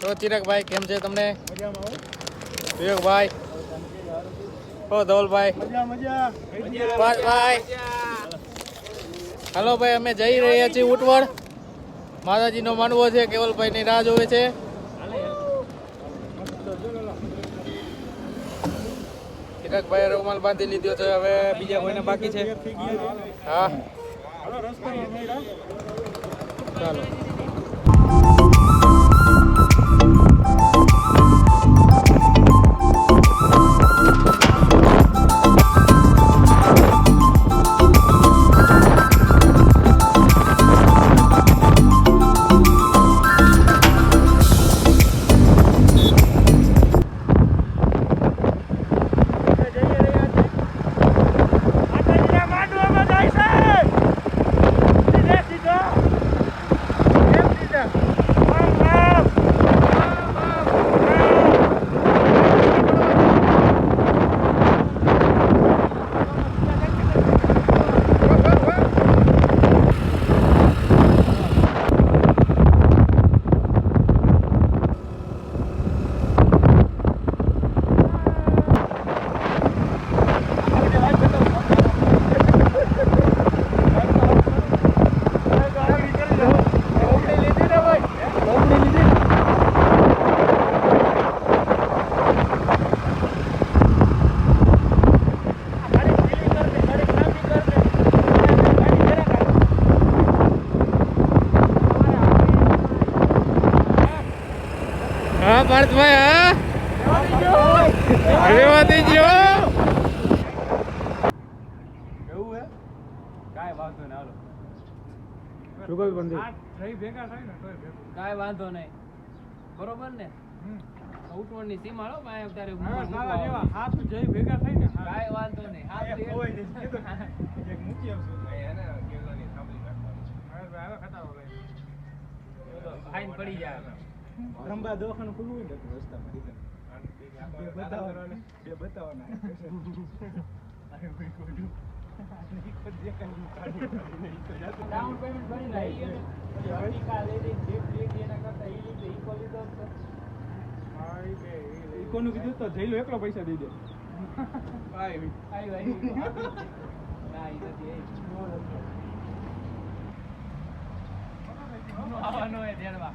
તો ચિરકભાઈ કેમ છે તમને? ચિરકભાઈ ઓ, ધવલભાઈ. ભાઈ હાલો ભાઈ, અમે જઈ રહ્યા છીએ ઉટવળ. માતાજીનો માનવો છે, કેવલભાઈની રાહ જોવે છે. ચિરકભાઈ રૂમાલ બાંધી લીધો છે, હવે બીજા કોઈને બાકી છે. હા. ચાલો. Thank you. હા પાર્થભાઈ હા. રેવા દેજો કાંઈ વાંધો નહીં બરોબર ને? ઉઠવણની સીમા હો ભાઈ અત્યારે કાઈ વાંધો નહીં. હાથ ફાઈન પડી જાય. રંબા દવાખાનું ખુલ્લું હોય ને તો રસ્તામાં બે બતાવવાના. બે બતાવવાના. ડાઉન પેમેન્ટ ભરી નાખી કોનું કીધું તો જઈલો એકલો પૈસા દઈ દે. ના એ નથી એ આવવાનો હે ધ્યાનમાં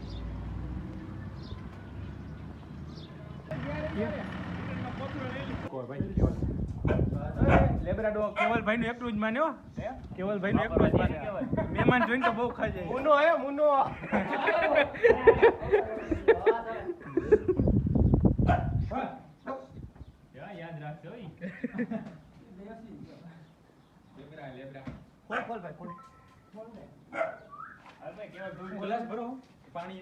લેબ્રાડો કેવલભાઈ નું જ માને હો કેવલભાઈ નું મહેમાન જોઈને તો બહુ ખાઈ જાય મુનો હે પાણી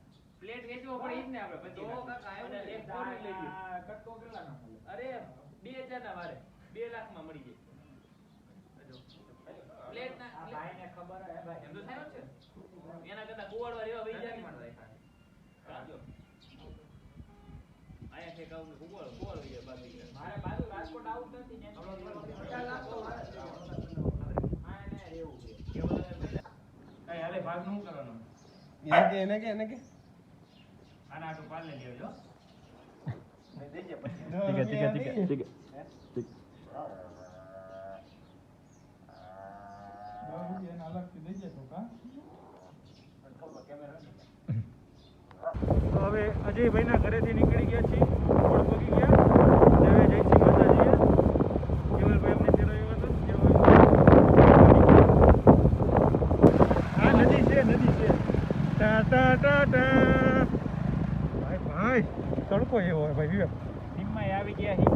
પ્લેટ વેચવો પડે ઈ જ ને આપણે પછી. અને એક four લઈ લ્યો. કટકો કેટલા નો અરે 2000 ના વારે 2 લાખમાં મળી જાય. પ્લેટ ના ભાઈને ખબર હે ભાઈ. એમ તો થાય છે. એના કરતા કુવાડવા રેવા વહી જાય કાજો આયા છે કાઉ કુવાડ કુવાડ વહી જાય બાકી. મારે બાજુ રાજકોટ આવું નથી ને પચાસ લાખ તો મારે આ એને રહેવું છે. કઈ હાલે ભાગનું કરવાનો? એને કે એને કે? Tiga, tiga, tiga, tiga. તો હવે અજયભાઈના ઘરેથી નીકળી ગયા છીએ ગોળ પગી ગયા હવે જય શ્રી માતાજીએ. કેવલભાઈ અમને ફેરવ્યું હતું કેવલ આ નદી છે નદી છે. ટા ટા ટા ટા. તડકો એવો હોય ભાઈ વિવેક સીમમાં આવી ગયા છે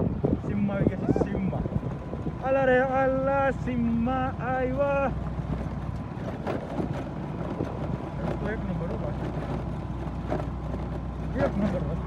સીમમાં આવી ગયા છે સીમમાં. અલા રે અલ્લા સીમમાં આવ્યા. એક નંબર એક નંબર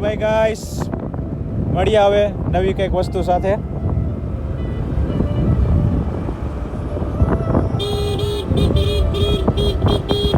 બાય બાય ગાઈસ મળીએ હવે નવી કંઈક વસ્તુ સાથે Beep, beep, beep, beep, beep, beep.